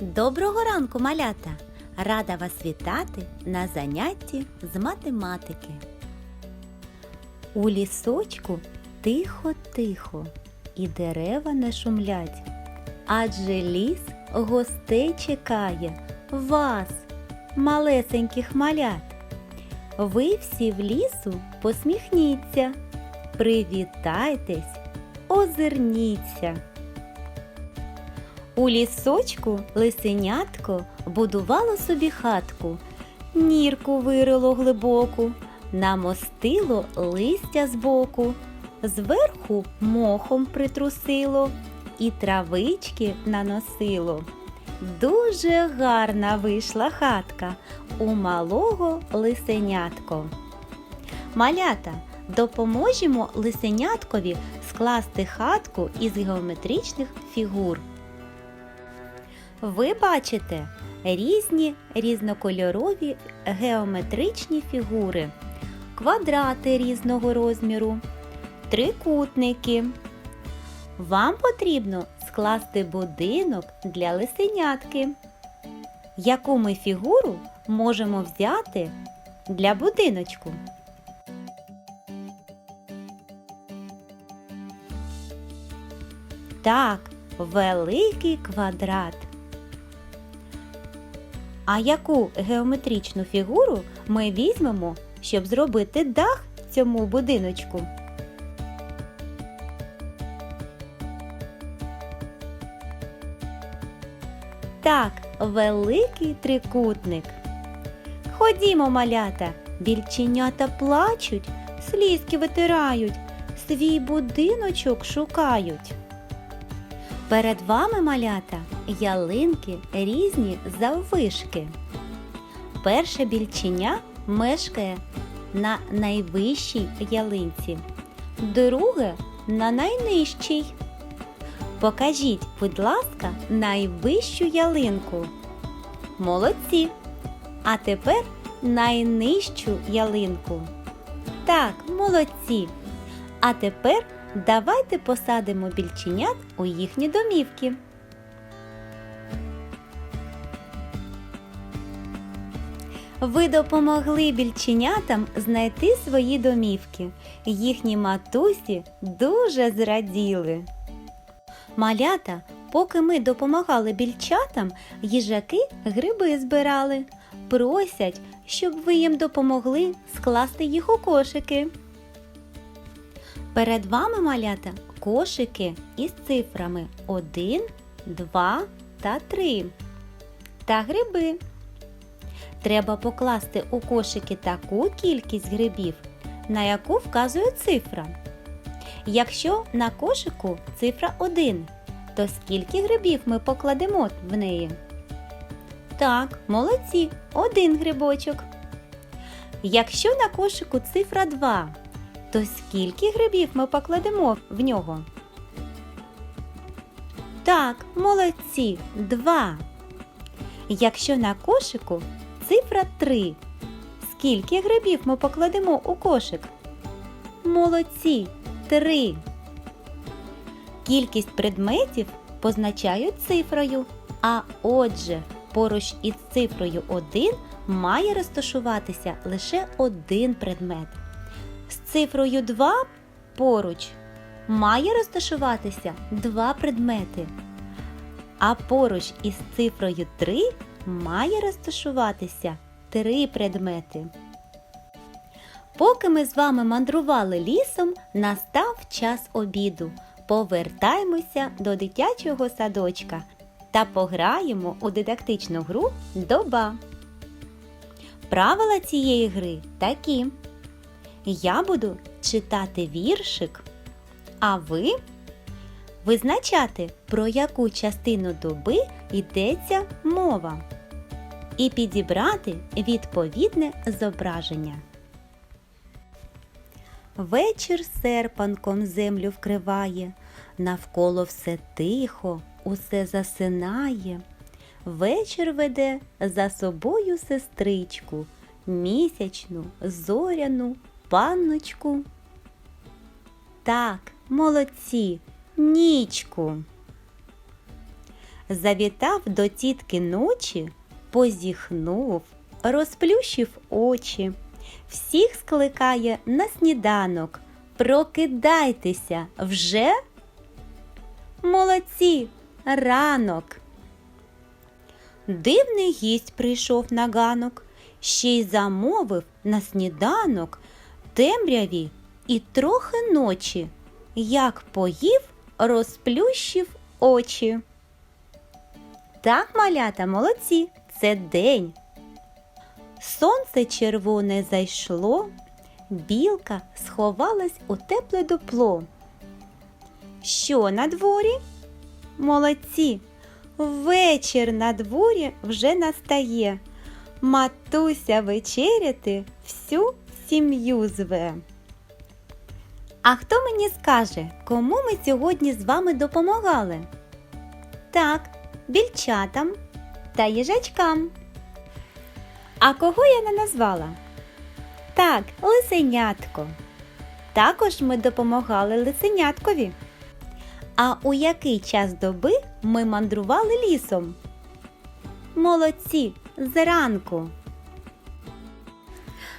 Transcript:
Доброго ранку, малята! Рада вас вітати на занятті з математики. У лісочку тихо-тихо, і дерева не шумлять, адже ліс гостей чекає вас, малесеньких малят. Ви всі в лісу посміхніться, привітайтесь, озирніться. У лісочку лисенятко будувало собі хатку, нірку вирило глибоку, намостило листя збоку, зверху мохом притрусило і травички наносило. Дуже гарна вийшла хатка у малого лисенятко. Малята, допоможемо лисеняткові скласти хатку із геометричних фігур. Ви бачите різні різнокольорові геометричні фігури, квадрати різного розміру, трикутники. Вам потрібно скласти будинок для лисенятки. Яку ми фігуру можемо взяти для будиночку? Так, великий квадрат. А яку геометричну фігуру ми візьмемо, щоб зробити дах цьому будиночку? Так, великий трикутник. Ходімо, малята, більченята плачуть, слізки витирають, свій будиночок шукають. Перед вами малята ялинки різні заввишки. Перше більченя мешкає на найвищій ялинці, друге на найнижчій. Покажіть, будь ласка, найвищу ялинку. Молодці! А тепер найнижчу ялинку. Так, молодці. А тепер давайте посадимо більченят у їхні домівки. Ви допомогли більченятам знайти свої домівки. Їхні матусі дуже зраділи. Малята, поки ми допомагали більчатам, їжаки гриби збирали. Просять, щоб ви їм допомогли скласти їх у кошики. Перед вами малята кошики із цифрами 1, 2 та 3. Та гриби. Треба покласти у кошики таку кількість грибів, на яку вказує цифра. Якщо на кошику цифра 1, то скільки грибів ми покладемо в неї? Так, молодці, один грибочок. Якщо на кошику цифра 2, то скільки грибів ми покладемо в нього? Так, молодці, 2. Якщо на кошику цифра 3, скільки грибів ми покладемо у кошик? Молодці, 3. Кількість предметів позначають цифрою, а отже, поруч із цифрою 1 має розташуватися лише один предмет. З цифрою 2 поруч має розташуватися два предмети. А поруч із цифрою 3 має розташуватися три предмети. Поки ми з вами мандрували лісом, настав час обіду. Повертаймося до дитячого садочка та пограємо у дидактичну гру Доба. Правила цієї гри такі. Я буду читати віршик, а ви визначати, про яку частину доби йдеться мова, і підібрати відповідне зображення. Вечір серпанком землю вкриває, навколо все тихо, усе засинає. Вечір веде за собою сестричку, місячну, зоряну, панночку. Так, молодці, нічку. завітав до тітки ночі, позіхнув, розплющив очі, всіх скликає на сніданок. Прокидайтеся вже. Молодці, ранок. Дивний гість прийшов на ганок, ще й замовив на сніданок темряві і трохи ночі. Як поїв, розплющив очі. Так, малята, молодці, це день. Сонце червоне зайшло, білка сховалась у тепле дупло. Що на дворі? Молодці, вечір на дворі вже настає. Матуся вечеряти всю сім'ю зве. А хто мені скаже, кому ми сьогодні з вами допомагали? Так, більчатам та їжачкам. А кого я не назвала? Так, лисенятко. Також ми допомагали лисеняткові. А у який час доби ми мандрували лісом? Молодці, зранку.